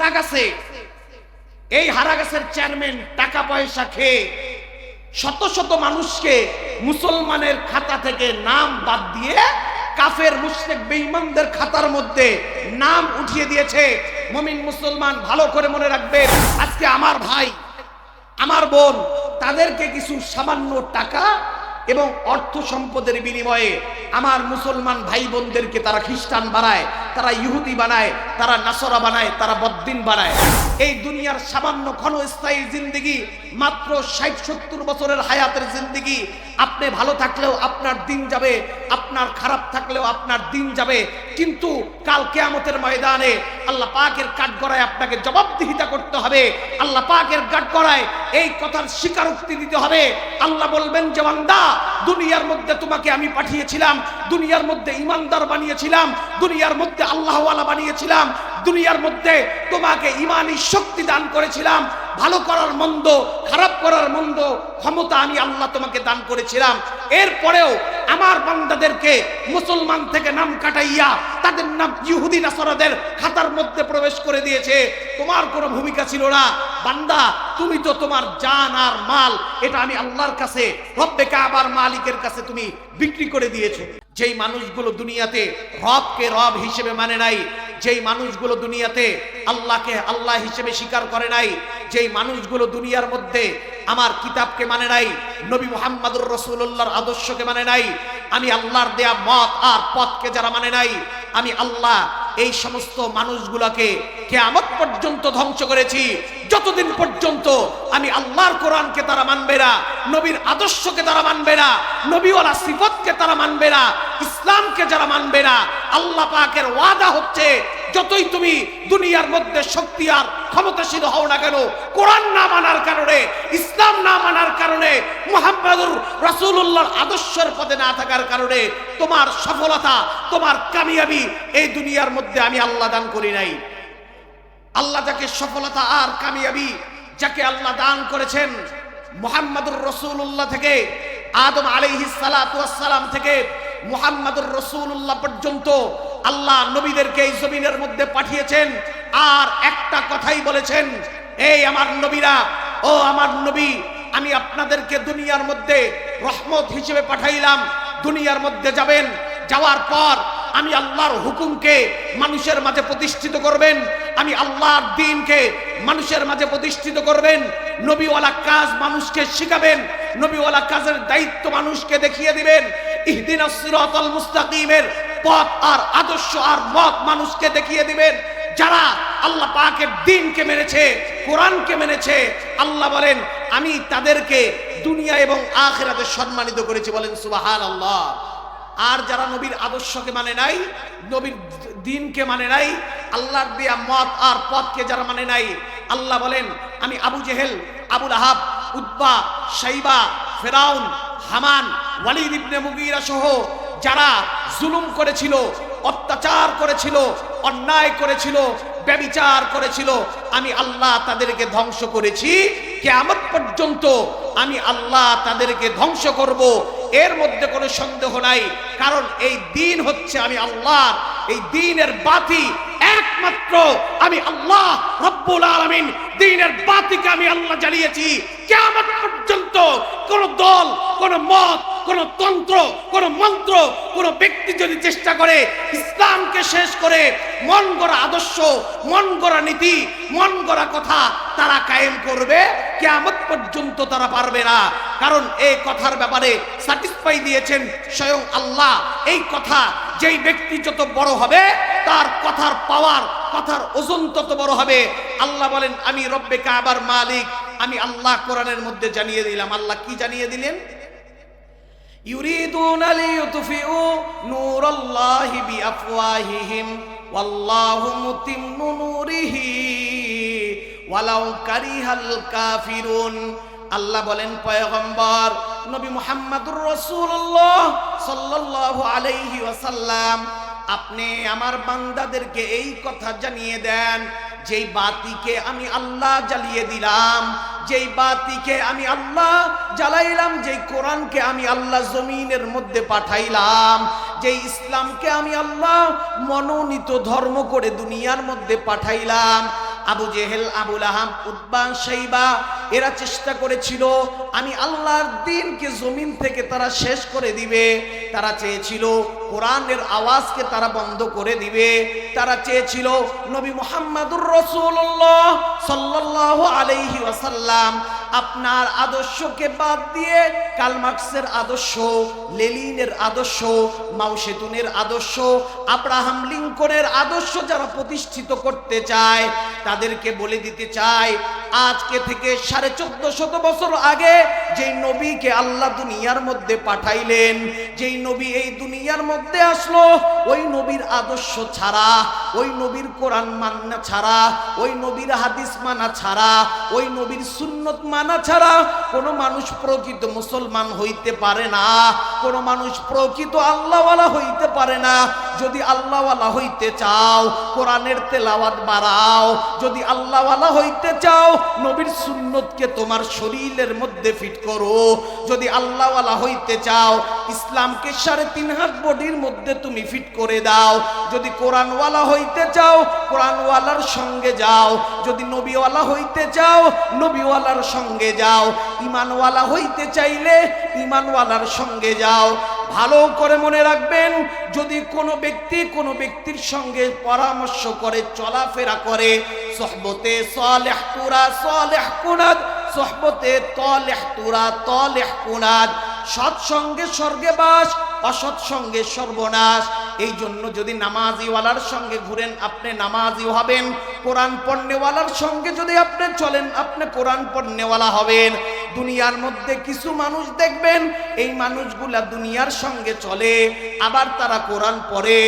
হারা গেছে এই হারা গাছের চেয়ারম্যান টাকা পয়সা খেয়ে শত শত মানুষকে মুসলমানের খাতা থেকে নাম বাদ দিয়ে কাফের, মুশরিক, বেঈমানদের খাতার মধ্যে নাম উঠিয়ে দিয়েছে। মমিন, মুসলমান, ভালো করে মনে রাখবে, আজকে আমার ভাই, আমার বোন, তাদেরকে কিছু সামান্য টাকা এবং অর্থ সম্পদের বিনিময়ে আমার মুসলমান ভাই বোনদেরকে তারা খ্রিস্টান বানায়, তারা ইহুদি বানায়, তারা নাসরা বানায়, তারা বদ্দিন বানায়। এই দুনিয়ার সামান্য ক্ষণস্থায়ী জিন্দিগি, মাত্র ষাট সত্তর বছরের হায়াতের জিন্দিগি। আপনি ভালো থাকলেও আপনার দিন যাবে, আপনার খারাপ থাকলেও আপনার দিন যাবে। কিন্তু কাল কেয়ামতের ময়দানে আল্লাহ পাকের কাঠগড়ায় আপনাকে জবাবদিহিতা করতে হবে। আল্লাহ পাকের কাঠগড়ায় এই কথার স্বীকারোক্তি দিতে হবে। আল্লাহ বলবেন যে, বান্দা, দুনিয়ার মধ্যে তোমাকে আমি পাঠিয়েছিলাম। দুনিয়ার মধ্যে ইমানদার বানিয়েছিলাম, দুনিয়ার মধ্যে আল্লাহওয়ালা বানিয়েছিলাম, দুনিয়ার মধ্যে তোমাকে ইমানি শক্তি দান করেছিলাম, ভালো করার মন্দ, খারাপ করার মন্দ ক্ষমতা আমি আল্লাহ তোমাকে দান করেছিলাম। এরপরেও আমার বান্দাদেরকে মুসলমান থেকে নাম কাটাইয়া তাদের নাম ইহুদি, নাসরাদের খাতার মধ্যে প্রবেশ করে দিয়েছে। তোমার কোনো ভূমিকা ছিল না। বান্দা, তুমি তো তোমার জান আর মাল, এটা আমি আল্লাহর কাছে, রব্বে কাবার মালিকের কাছে তুমি বিক্রি করে দিয়েছ। যেই মানুষগুলো দুনিয়াতে রবকে রব হিসেবে মানে নাই, যেই মানুষগুলো দুনিয়াতে আল্লাহকে আল্লাহ হিসেবে স্বীকার করে নাই, যেই মানুষগুলো দুনিয়ার মধ্যে আমার কিতাবকে মানে নাই, নবী মোহাম্মদুর রসুল্লাহর আদর্শকে মানে নাই, আমি আল্লাহর দেয়া মত আর পথকে যারা মানে নাই, আমি আল্লাহ এই সমস্ত মানুষগুলোকে কেয়ামত পর্যন্ত ধ্বংস করেছি, যতদিন পর্যন্ত আমি আল্লাহর কোরআনকে তারা মানবে না, নবীর আদর্শকে তারা মানবে না, নবীওয়ালা সিফতকে তারা মানবে না, ইসলামকে যারা মানবে না, আল্লাহ পাকের ওয়াদা হচ্ছে যতই তুমি দুনিয়ার মধ্যে শক্তি আর ক্ষমতাশীল হও না কেন, কোরআন না মানার কারণে, ইসলাম না মানার কারণে, মুহাম্মাদুর রাসূলুল্লাহর আদর্শের পথে না থাকার কারণে তোমার সফলতা, তোমার কামিয়াবি এই দুনিয়ার মধ্যে আমি আল্লাহ দান করি নাই। আল্লাহ যাকে সফলতা আর কামিয়াবি, যাকে আল্লাহ দান করেছেন, মুহাম্মাদুর রসুল্লাহ থেকে, আদম আলাইহিস সালাতু সালাম থেকে, মোহাম্মদুর রসুল্লাহ পর্যন্ত আল্লাহ নবীদেরকে এই জমিনের মধ্যে পাঠিয়েছেন আর একটা কথাই বলেছেন, এই আমার নবীরা, ও আমার নবী, আমি আপনাদেরকে দুনিয়ার মধ্যে রহমত হিসেবে পাঠাইলাম, দুনিয়ার মধ্যে যাবেন, যাওয়ার পর আমি আল্লাহর হুকুমকে মানুষের মাঝে প্রতিষ্ঠিত করবেন, আমি আল্লাহর দিনকে মানুষের মাঝে প্রতিষ্ঠিত করবেন, নবীওয়ালা কাজ মানুষকে শিখাবেন, নবীওয়ালা কাজের দায়িত্ব মানুষকে দেখিয়ে দিবেন, ইহদিন মুস্তাকিমের পথ আর আদর্শ আর মত মানুষকে দেখিয়ে দিবেন। যারা আল্লাহ পাকের দিনকে মেনেছে, কোরআনকে মেনেছে, আল্লাহ বলেন, আমি তাদেরকে দুনিয়া এবং আখেরাতে সম্মানিত করেছি। বলেন সুবাহান আল্লাহ আর যারা নবীর আদর্শকে মানে নাই, নবীর দিনকে মানে নাই, আল্লাহর দেয়া মত আর পথকে যারা মানে নাই, আল্লাহ বলেন, আমি আবু জেহেল আবুল আহাব উদ্বা সাইবা ফেরাউন, হামান, ওয়ালিদ ইবনে মুগিরা সহ যারা জুলুম করেছিল, অত্যাচার করেছিল, অন্যায় করেছিল, ব্যবিচার করেছিল, আমি আল্লাহ তাদেরকে ধ্বংস করেছি। কেমন পর্যন্ত আমি আল্লাহ তাদেরকে ধ্বংস করব। এর মধ্যে কোনো সন্দেহ নাই, কারণ এই দিন হচ্ছে আমি আল্লাহ এই দিনের বাতি একমাত্র আমি আল্লাহ রব্বুল আলামিন, দিনের বাতিকে আমি আল্লাহ জ্বালিয়েছি। কেমন পর্যন্ত কোন দল, কোন মত কোন তন্ত্র, কোন মন্ত্র, কোন ব্যক্তি যদি চেষ্টা করে ইসলামকে শেষ করে মন গড়া আদর্শ, মন গড়া নীতি, মন গড়া কথা তারা কায়েম করবে কেমন পর্যন্ত তারা পারবে না। কারণ এই কথার ব্যাপারে স্যাটিসফাই দিয়েছেন স্বয়ং আল্লাহ। এই কথা যেই ব্যক্তি যত বড় হবে, তার কথার পাওয়ার কথার ওজন তত বড় হবে। আল্লাহ বলেন, আমি রব্বে কাবার মালিক। আমি আল্লাহ কোরআনের মধ্যে জানিয়ে দিলাম। আল্লাহ কি জানিয়ে দিলেন? يريدون ليطفئوا نور الله بأفواههم والله متم نوره ولو كره الكافرون আল্লাহ বলেন পয়গম্বর নবী মুহাম্মদুর রাসূলুল্লাহ সাল্লাল্লাহু আলাইহি ওয়াসাল্লাম আপনি আমার বান্দাদেরকে এই কথা জানিয়ে দেন যেই বাতিকে আমি আল্লাহ জ্বালিয়ে দিলাম যেই বাতিকে আমি আল্লাহ জ্বালাইলাম, যেই কোরআনকে আমি আল্লাহ জমিনের মধ্যে পাঠাইলাম, যেই ইসলামকে আমি আল্লাহ মনোনীত ধর্ম করে দুনিয়ার মধ্যে পাঠাইলাম। আবু জেহেল, আবুল আহাম উদ্বান সাইবা এরা চেষ্টা করেছিল, আমি আল্লাহর দিনকে জমিন থেকে তারা শেষ করে দিবে। তারা চেয়েছিল কোরআনের আওয়াজকে তারা বন্ধ করে দিবে। তারা চেয়েছিল নবী মুহাম্মাদুর রসুল্লাহ সাল্লাহ আলাইহি ওয়াসাল্লাম আপনার আদর্শকে বাদ দিয়ে কালমার্কসের আদর্শ, লেলিনের আদর্শ মাউসেতুনের আদর্শ, আব্রাহাম লিঙ্কনের আদর্শ যারা প্রতিষ্ঠিত করতে চায়, তাদেরকে বলে দিতে চায়, আজকে থেকে সাড়ে চোদ্দ শত বছর আগে যেই নবীকে আল্লাহ দুনিয়ার মধ্যে পাঠাইলেন, যেই নবী এই দুনিয়ার মধ্যে আসলো, ওই নবীর আদর্শ ছাড়া, ওই নবীর কোরআন মান্না ছাড়া, ওই নবীর হাদিস মানা ছাড়া, ওই নবীর সুন্নত মানা ছাড়া কোনো মানুষ প্রকৃত মুসলমান হইতে পারে না, কোনো মানুষ প্রকৃত আল্লাহওয়ালা হইতে পারে না। যদি আল্লাহওয়ালা হইতে চাও, কোরআনের তেলাওয়াত বাড়াও। যদি আল্লাহওয়ালা হইতে চাও, নবীর সুন্নতকে তোমার শরীরের মধ্যে ফিট করো। যদি আল্লাহওয়ালা হইতে চাও, ইসলামকে সাড়ে তিন হাত বডির মধ্যে তুমি ফিট করে দাও। যদি কোরআনওয়ালা হইতে চাও, কোরআনওয়ালার সঙ্গে যাও। যদি নবীওয়ালা হইতে চাও, নবীওয়ালার সঙ্গে যাও। ইমানওয়ালা হইতে চাইলে ইমানওয়ালার সঙ্গে যাও। ভালো করে মনে রাখবেন, যদি কোনো ব্যক্তি কোনো ব্যক্তির সঙ্গে পরামর্শ করে, চলাফেরা করে, সহবতে সলেহ তুরা সহবতে তলেহ তুরা, তলেহ কুনাদ, সৎসঙ্গে স্বর্গে বাস অসৎ সঙ্গে সর্বনাশ। এই জন্য যদি নামাজিওয়ালার সঙ্গে ঘুরেন, আপনি নামাজি হবেন, কোরআন পণ্যওয়ালার সঙ্গে যদি আপনি চলেন, আপনি কোরআন পণ্যওয়ালা হবেন। দুনিয়ার মধ্যে কিছু মানুষ দেখবেন, এই মানুষগুলা দুনিয়ার সঙ্গে চলে, আবার তারা কোরআন পড়ে,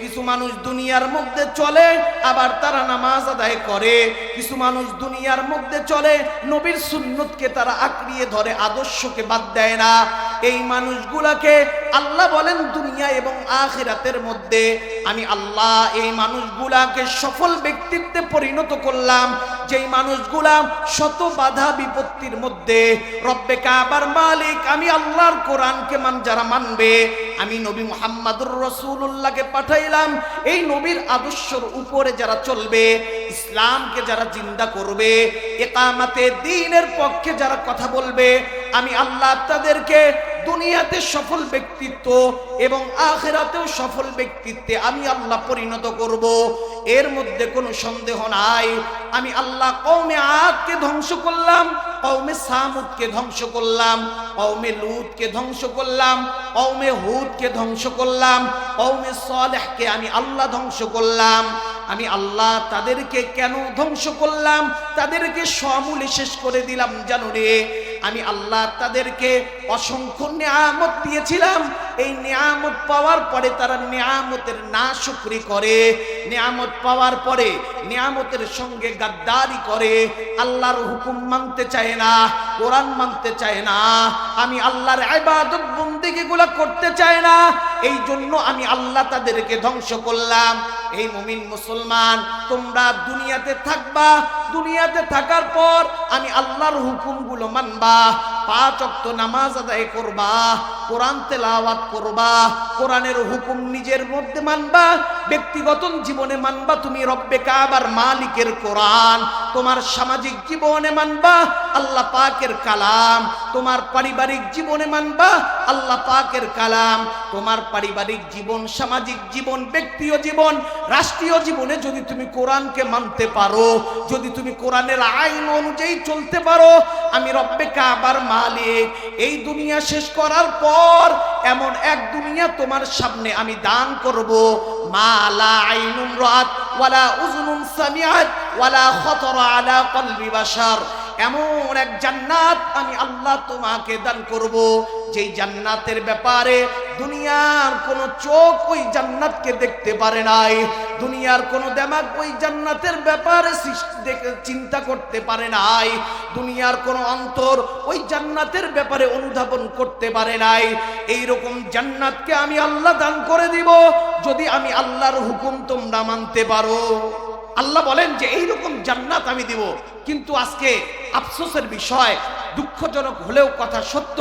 কিছু মানুষ দুনিয়ার মধ্যে চলে, আবার তারা নামাজ আদায় করে, কিছু মানুষ দুনিয়ার মধ্যে চলে, নবীর সুন্নতকে তারা আঁকড়িয়ে ধরে, আদর্শকে বাদ দেয় না। এই মানুষগুলাকে আল্লাহ বলেন, দুনিয়া এবং আখিরাতের মধ্যে আমি আল্লাহ এই মানুষগুলাকে সফল ব্যক্তিত্বে পরিণত করলাম। যেই মানুষগুলা শত বাধা বিপত্তির মধ্যে, রব্বে কাবার মালিক, আমি আল্লাহর কোরআনকে মান যারা মানবে, আমি নবী মুহাম্মাদুর রসুল্লাহকে পাঠাইলাম। এই নবীর আদর্শর উপরে যারা চলবে, ইসলামকে যারা জিন্দা করবে একামাতে দিনের পক্ষে যারা কথা বলবে, আমি আল্লাহ তাদেরকে দুনিয়াতে সফল ব্যক্তিত্ব এবং আখেরাতেও সফল ব্যক্তিত্বে আমি আল্লাহ পরিণত করব। এর মধ্যে কোনো সন্দেহ নাই। আমি আল্লাহ কৌমে আদকে ধ্বংস করলাম কৌমে সামুদকে ধ্বংস করলাম কৌমে লুতকে ধ্বংস করলাম কৌমে হুদকে ধ্বংস করলাম কৌমে সলেহকে আমি আল্লাহ ধ্বংস করলাম। আমি আল্লাহ তাদেরকে কেন ধ্বংস করলাম? তাদেরকে সমূলে শেষ করে দিলাম, জানো রে। আমি আল্লাহ তাদেরকে অসংখ্য নিয়ামত দিয়েছিলাম। এই নিয়ামত পাওয়ার পরে তারা নিয়ামতের না শুকরি করে। নিয়ামত পাওয়ার পরে নিয়ামতের সঙ্গে গাদ্দারি করে। আল্লাহর হুকুম মানতে চায় না, কোরআন মানতে চায় না। আমি আল্লাহর ইবাদত বন্দেগী গুলা করতে চায় না। এই জন্য আমি আল্লাহ তাদেরকে ধ্বংস করলাম। এই মুমিন মুসলমান, তোমরা দুনিয়াতে থাকবা। দুনিয়াতে থাকার পর আমি আল্লাহর হুকুমগুলো মানবা। পাঁচ অক্ত নামাজ আদায় করবা, কোরআন তেলাওয়াত করবা, কোরআনের হুকুম নিজের মধ্যে মানবা, ব্যক্তিগত জীবনে মানবা, তুমি রব্বে কাবার মালিকের কোরআন, তোমার সামাজিক জীবনে মানবা, আল্লাহ পাকের কালাম, তোমার পারিবারিক জীবনে মানবা, আল্লাহ পাকের কালাম, তোমার পারিবারিক জীবন, সামাজিক জীবন, ব্যক্তিও জীবন, রাষ্ট্রীয় জীবনে যদি তুমি কোরআনকে মানতে পারো, যদি তুমি কোরআনের আইন অনুযায়ী চলতে পারো, আমি রব্বে কাবার মালিক, এই দুনিয়া শেষ করার পর এমন এক দুনিয়া তোমার সামনে আমি দান করব। মালা আইনুন রাত, ওয়ালা উজনুন সামিআত ওয়ালা খতরা আলা কলবি বাশার। এমন এক জান্নাত আমি আল্লাহ তোমাকে দান করব। যেই জান্নাতের ব্যাপারে দুনিয়ার কোন চোখ ওই জান্নাতকে দেখতে পারে নাই। দুনিয়ার কোন দেমাগ ওই জান্নাতের ব্যাপারে চিন্তা করতে পারে নাই। দুনিয়ার কোন অন্তর ওই জান্নাতের ব্যাপারে অনুধাবন করতে পারে নাই। এই রকম জান্নাতকে আমি আল্লাহ দান করে দিব। যদি আমি আল্লাহর হুকুম তোমরা মানতে পারো। আল্লাহ বলেন যে এইরকম জান্নাত আমি দিব। কিন্তু আজকে আফসোসের বিষয়, দুঃখজনক হলেও কথা সত্য,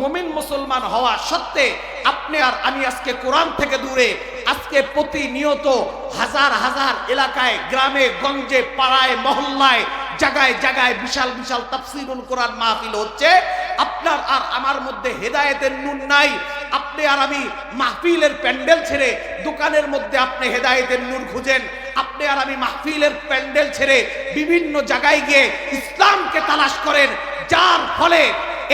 মমিন মুসলমান হওয়া সত্ত্বে আপনি আর আমি আজকে কোরআন থেকে দূরে, আজকে প্রতিনিয়ত হাজার হাজার এলাকায়, গ্রামে, গঞ্জে, পাড়ায়, মহল্লায়, জায়গায় জায়গায় বিশাল বিশাল তাফসিরুল কোরআন মাহফিল হচ্ছে। আপনার আর আমার মধ্যে হেদায়েতের নুন নাই। আপনি আর আমি মাহফিলের প্যান্ডেল ছেড়ে দোকানের মধ্যে আপনি হেদায়েতের নূর খুঁজেন। আপনি আর আমি মাহফিলের প্যান্ডেল ছেড়ে বিভিন্ন জায়গায় গিয়ে ইসলামকে তালাশ করেন, যার ফলে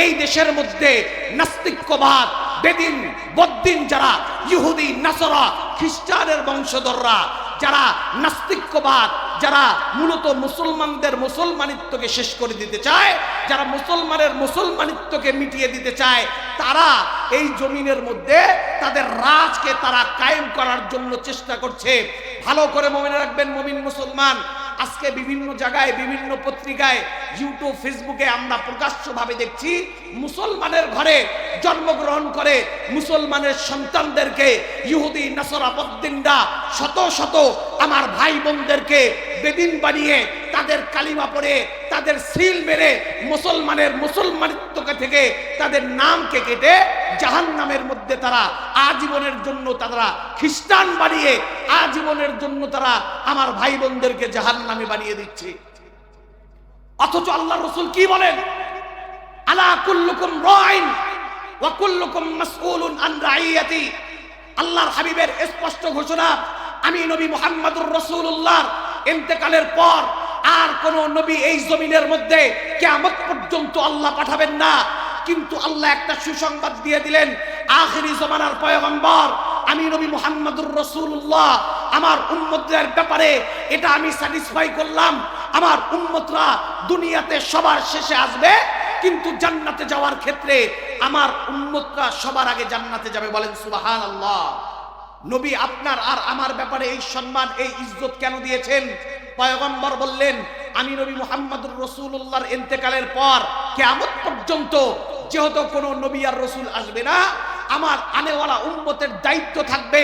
এই দেশের মধ্যে নাস্তিক্যবাদ বেদিন, বদ্দিন যারা, ইহুদি, নাসরা, খ্রিস্টানের বংশধররা, যারা নাস্তিক্যবাদ যারা মূলত মুসলমানদের মুসলমানিত্বকে শেষ করে দিতে চায়, যারা মুসলমানের মুসলমানিত্বকে মিটিয়ে দিতে চায়, তারা এই জমিনের মধ্যে তাদের রাজকে তারা কায়েম করার জন্য চেষ্টা করছে। ভালো করে মনে রাখবেন, মমিন মুসলমান, আজকে বিভিন্ন জায়গায়, বিভিন্ন পত্রিকায় ইউটিউব ফেসবুকে আমরা প্রকাশ্যভাবে দেখছি, মুসলমানের ঘরে জন্মগ্রহণ করে মুসলমানের সন্তানদেরকে, ইহুদি, নাসরা, বদ্দিনরা, শত শত আমার ভাই বোনদেরকে বেদিন বানিয়ে তাদের কালিমা পড়ে, তাদের সিল মেরে মুসলমানের মুসলমানিত্বকে থেকে তাদের নামকে কেটে জাহান নামের মধ্যে তারা আজীবনের জন্য তারা খ্রিস্টান বানিয়ে আজীবনের জন্য তারা আমার ভাই বোনদেরকে জাহান নামে বানিয়ে দিচ্ছে। অথচ আল্লাহ রসুল কি বলেন? আলা কুল্লুকুম রাইন ওয়া কুল্লুকুম মাসউলুন আন রাইয়াতি আল্লাহর হাবিবের স্পষ্ট ঘোষণা, আমি নবী মুহাম্মদুর রাসূলুল্লাহর ইন্তেকালের পর আর কোন নবী এই জমিনের মধ্যে কিয়ামত পর্যন্ত আল্লাহ পাঠাবেন না। কিন্তু আল্লাহ একটা সুসংবাদ দিয়ে দিলেন, আখিরি জমানার পয়গম্বর, আমি নবী মুহাম্মদুর রাসূলুল্লাহ, আমার উম্মতদের ব্যাপারে এটা আমি স্যাটিসফাই করলাম। আমার উম্মতরা দুনিয়াতে সবার শেষে আসবে, কিন্তু জান্নাতে যাওয়ার ক্ষেত্রে আমার উম্মতরা সবার আগে জান্নাতে যাবে বলেন সুবাহান আল্লাহ নবী আপনার আর আমার ব্যাপারে এই সম্মান, এই ইজ্জত কেন দিয়েছেন? পয়গম্বর বললেন, আমি নবী মুহাম্মদুর রসুল্লাহর ইন্তেকালের পর কেয়ামত পর্যন্ত যেহেতু কোনো নবী আর রসুল আসবে না, আমার আনেওয়ালা উন্মতের দায়িত্ব থাকবে,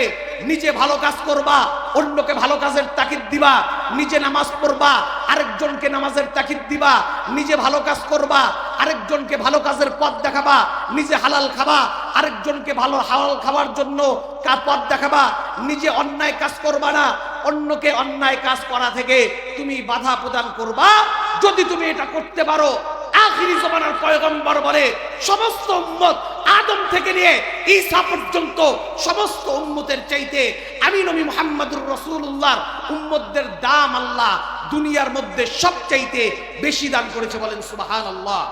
নিজে ভালো কাজ করবা, অন্যকে ভালো কাজের তাকিদ দিবা, নিজে নামাজ পড়বা, আরেকজনকে নামাজের তাকিদ দিবা, নিজে ভালো কাজ করবা আরেকজনকে ভালো কাজের পথ দেখাবা, নিজে হালাল খাবা। আরেকজনকে ভালো হালাল খাওয়ার জন্য পথ দেখাবা, নিজে অন্যায় কাজ করবা না। অন্যকে অন্যায় কাজ করা থেকে তুমি বাধা প্রদান করবা। যদি তুমি এটা করতে পারো, আখিরি জমানার পয়গম্বর বলে, সমস্ত উম্মত আদম থেকে নিয়ে ঈসা পর্যন্ত সমস্ত উম্মতের চাইতে আমি নবী মুহাম্মদুর রাসূলুল্লাহর উম্মতদের দাম আল্লাহ দুনিয়ার মধ্যে সব চাইতে বেশি দান করেছে বলেন সুবহানাল্লাহ।